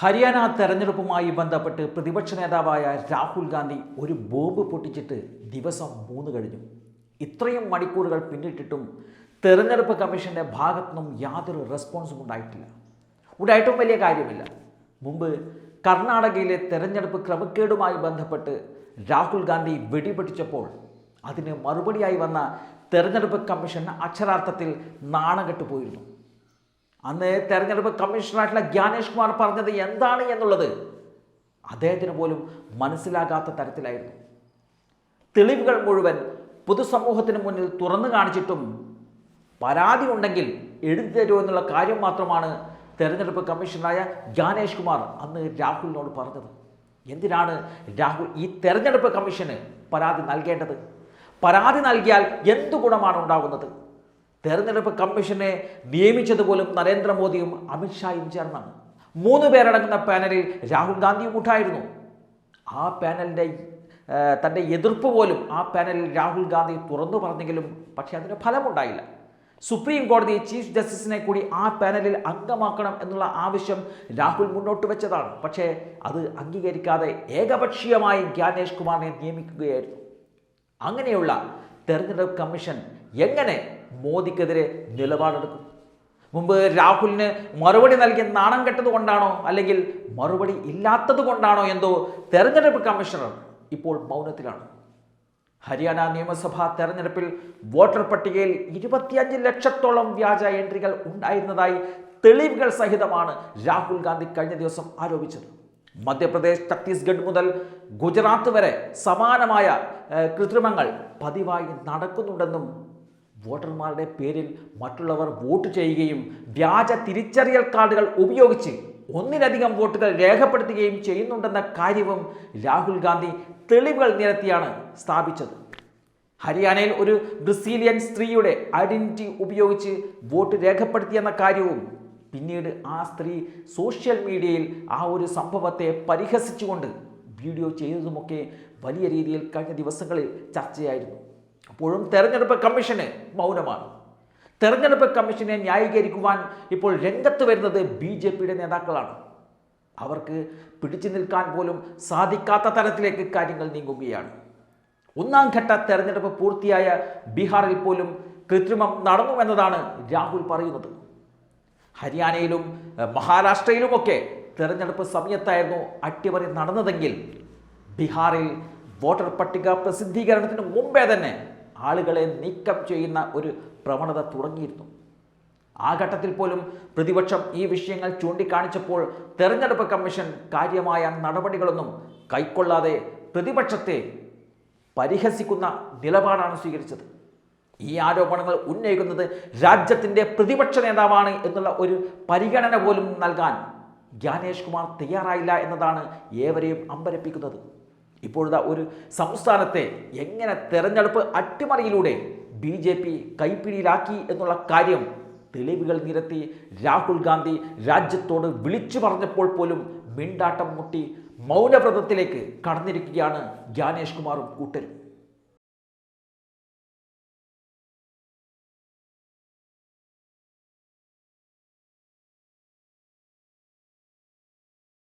ഹരിയാന തെരഞ്ഞെടുപ്പുമായി ബന്ധപ്പെട്ട് പ്രതിപക്ഷ നേതാവായ രാഹുൽ ഗാന്ധി ഒരു ബോംബ് പൊട്ടിച്ചിട്ട് ദിവസം മൂന്ന് കഴിഞ്ഞു. ഇത്രയും മണിക്കൂറുകൾ പിന്നിട്ടിട്ടും തെരഞ്ഞെടുപ്പ് കമ്മീഷന്റെ ഭാഗത്തുനിന്നും യാതൊരു റെസ്പോൺസും ഉണ്ടായിട്ടില്ല. ഉണ്ടായിട്ടും വലിയ കാര്യമില്ല. മുമ്പ് കർണാടകയിലെ തെരഞ്ഞെടുപ്പ് ക്രമക്കേടുമായി ബന്ധപ്പെട്ട് രാഹുൽ ഗാന്ധി വെടിപൊടിച്ചപ്പോൾ അതിന് മറുപടിയായി വന്ന തെരഞ്ഞെടുപ്പ് കമ്മീഷൻ അക്ഷരാർത്ഥത്തിൽ നാണകെട്ടു പോയിരുന്നു. അന്ന് തെരഞ്ഞെടുപ്പ് കമ്മീഷണറായിട്ടുള്ള ജ്ഞാനേഷ് കുമാർ പറഞ്ഞത് എന്താണ് എന്നുള്ളത് അദ്ദേഹത്തിന് പോലും മനസ്സിലാകാത്ത തരത്തിലായിരുന്നു. തെളിവുകൾ മുഴുവൻ പൊതുസമൂഹത്തിന് മുന്നിൽ തുറന്നു കാണിച്ചിട്ടും പരാതി ഉണ്ടെങ്കിൽ എഴുതി തരുമോ എന്നുള്ള കാര്യം മാത്രമാണ് തെരഞ്ഞെടുപ്പ് കമ്മീഷണറായ ജ്ഞാനേഷ് കുമാർ അന്ന് രാഹുലിനോട് പറഞ്ഞത്. എന്തിനാണ് രാഹുൽ ഈ തെരഞ്ഞെടുപ്പ് കമ്മീഷന് പരാതി നൽകേണ്ടത്? പരാതി നൽകിയാൽ എന്ത് ഗുണമാണ് ഉണ്ടാകുന്നത്? തെരഞ്ഞെടുപ്പ് കമ്മീഷനെ നിയമിച്ചതുപോലും നരേന്ദ്രമോദിയും അമിത്ഷായും ചേർന്നാണ്. മൂന്ന് പേരടങ്ങുന്ന പാനലിൽ രാഹുൽ ഗാന്ധിയും ഉണ്ടായിരുന്നു ആ പാനലിന്റെ തന്റെ എതിർപ്പ് പോലും ആ പാനലിൽ രാഹുൽ ഗാന്ധി തുറന്നു പറഞ്ഞെങ്കിലും പക്ഷേ അതിന് ഫലമുണ്ടായില്ല. സുപ്രീം കോടതി ചീഫ് ജസ്റ്റിസിനെ കൂടി ആ പാനലിൽ അംഗമാക്കണം എന്നുള്ള ആവശ്യം രാഹുൽ മുന്നോട്ട് വെച്ചതാണ്. പക്ഷേ അത് അംഗീകരിക്കാതെ ഏകപക്ഷീയമായി ജ്ഞാനേഷ് കുമാറിനെ നിയമിക്കുകയായിരുന്നു. അങ്ങനെയുള്ള തെരഞ്ഞെടുപ്പ് കമ്മീഷൻ എങ്ങനെ മോദിക്കെതിരെ നിലപാടെടുക്കും. മുമ്പ് രാഹുലിന് മറുപടി നൽകിയ നാണം കെട്ടത് കൊണ്ടാണോ അല്ലെങ്കിൽ മറുപടി ഇല്ലാത്തത് കൊണ്ടാണോ എന്തോ തെരഞ്ഞെടുപ്പ് കമ്മീഷണർ ഇപ്പോൾ മൗനത്തിലാണ്. ഹരിയാന നിയമസഭാ തെരഞ്ഞെടുപ്പിൽ വോട്ടർ പട്ടികയിൽ ഇരുപത്തിയഞ്ച് ലക്ഷത്തോളം വ്യാജ എൻട്രികൾ ഉണ്ടായിരുന്നതായി തെളിവുകൾ സഹിതമാണ് രാഹുൽ ഗാന്ധി കഴിഞ്ഞ ദിവസം ആരോപിച്ചത്. മധ്യപ്രദേശ് ഛത്തീസ്ഗഡ് മുതൽ ഗുജറാത്ത് വരെ സമാനമായ കൃത്രിമങ്ങൾ പതിവായി നടക്കുന്നുണ്ടെന്നും വോട്ടർമാരുടെ പേരിൽ മറ്റുള്ളവർ വോട്ട് ചെയ്യുകയും വ്യാജ തിരിച്ചറിയൽ കാർഡുകൾ ഉപയോഗിച്ച് ഒന്നിലധികം വോട്ടുകൾ രേഖപ്പെടുത്തുകയും ചെയ്യുന്നുണ്ടെന്ന കാര്യവും രാഹുൽ ഗാന്ധി തെളിവുകൾ നിരത്തിയാണ് സ്ഥാപിച്ചത്. ഹരിയാനയിൽ ഒരു ബ്രസീലിയൻ സ്ത്രീയുടെ ഐഡന്റിറ്റി ഉപയോഗിച്ച് വോട്ട് രേഖപ്പെടുത്തിയെന്ന കാര്യവും പിന്നീട് ആ സ്ത്രീ സോഷ്യൽ മീഡിയയിൽ ആ ഒരു സംഭവത്തെ പരിഹസിച്ചുകൊണ്ട് വീഡിയോ ചെയ്തതുമൊക്കെ വലിയ രീതിയിൽ കഴിഞ്ഞ ദിവസങ്ങളിൽ ചർച്ചയായിരുന്നു. അപ്പോഴും തെരഞ്ഞെടുപ്പ് കമ്മീഷന് മൗനമാണ്. തെരഞ്ഞെടുപ്പ് കമ്മീഷനെ ന്യായീകരിക്കുവാൻ ഇപ്പോൾ രംഗത്ത് വരുന്നത് ബി ജെ പിയുടെ നേതാക്കളാണ്. അവർക്ക് പിടിച്ചു നിൽക്കാൻ പോലും സാധിക്കാത്ത തരത്തിലേക്ക് കാര്യങ്ങൾ നീങ്ങുകയാണ്. ഒന്നാം ഘട്ട തെരഞ്ഞെടുപ്പ് പൂർത്തിയായ ബീഹാറിൽ പോലും കൃത്രിമം നടന്നുവെന്നതാണ് രാഹുൽ പറയുന്നത്. ഹരിയാനയിലും മഹാരാഷ്ട്രയിലുമൊക്കെ തെരഞ്ഞെടുപ്പ് സമയത്തായിരുന്നു അട്ടിമറി നടന്നതെങ്കിൽ ബീഹാറിൽ വോട്ടർ പട്ടിക പ്രസിദ്ധീകരണത്തിന് മുമ്പേ തന്നെ ആളുകളെ നീക്കം ചെയ്യുന്ന ഒരു പ്രവണത തുടങ്ങിയിരുന്നു. ആ ഘട്ടത്തിൽ പോലും പ്രതിപക്ഷം ഈ വിഷയങ്ങൾ ചൂണ്ടിക്കാണിച്ചപ്പോൾ തെരഞ്ഞെടുപ്പ് കമ്മീഷൻ കാര്യമായ നടപടികളൊന്നും കൈക്കൊള്ളാതെ പ്രതിപക്ഷത്തെ പരിഹസിക്കുന്ന നിലപാടാണ് സ്വീകരിച്ചത്. ഈ ആരോപണങ്ങൾ ഉന്നയിക്കുന്നത് രാജ്യത്തിന്റെ പ്രതിപക്ഷ നേതാവാണ് എന്നുള്ള ഒരു പരിഗണന പോലും നൽകാൻ ജ്ഞാനേഷ് കുമാർ തയ്യാറായില്ല എന്നതാണ് ഏവരെയും അമ്പരപ്പിക്കുന്നത്. ഇപ്പോഴത്തെ ഒരു സംസ്ഥാനത്തെ എങ്ങനെ തെരഞ്ഞെടുപ്പ് അട്ടിമറിയിലൂടെ ബി ജെ പി കൈപ്പിടിയിലാക്കി എന്നുള്ള കാര്യം തെളിവുകൾ നിരത്തി രാഹുൽ ഗാന്ധി രാജ്യത്തോട് വിളിച്ചു പറഞ്ഞപ്പോൾ പോലും മിണ്ടാട്ടം മുട്ടി മൗനവ്രതത്തിലേക്ക് കടന്നിരിക്കുകയാണ് ജ്ഞാനേഷ് കുമാറും കൂട്ടരും.